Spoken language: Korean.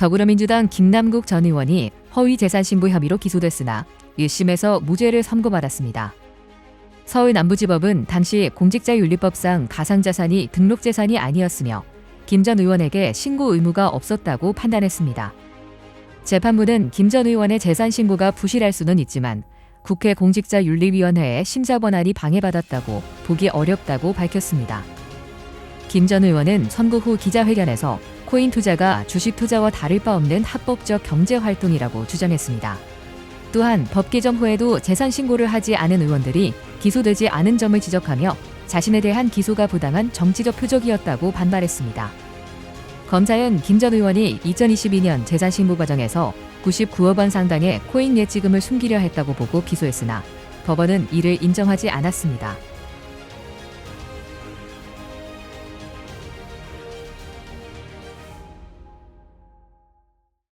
더불어민주당 김남국 전 의원이 허위 재산 신부 혐의로 기소됐으나 1심에서 무죄를 선고받았습니다. 서울 남부지법은 당시 공직자윤리법상 가상자산이 등록재산이 아니었으며 김 전 의원에게 신고 의무가 없었다고 판단했습니다. 재판부는 김 전 의원의 재산 신고가 부실할 수는 있지만 국회 공직자윤리위원회의 심사 권한이 방해받았다고 보기 어렵다고 밝혔습니다. 김 전 의원은 선고 후 기자회견에서 코인 투자가 주식 투자와 다를 바 없는 합법적 경제 활동이라고 주장했습니다. 또한 법 개정 후에도 재산 신고를 하지 않은 의원들이 기소되지 않은 점을 지적하며 자신에 대한 기소가 부당한 정치적 표적이었다고 반발했습니다. 검찰은 김 전 의원이 2022년 재산 신고 과정에서 99억 원 상당의 코인 예치금을 숨기려 했다고 보고 기소했으나 법원은 이를 인정하지 않았습니다.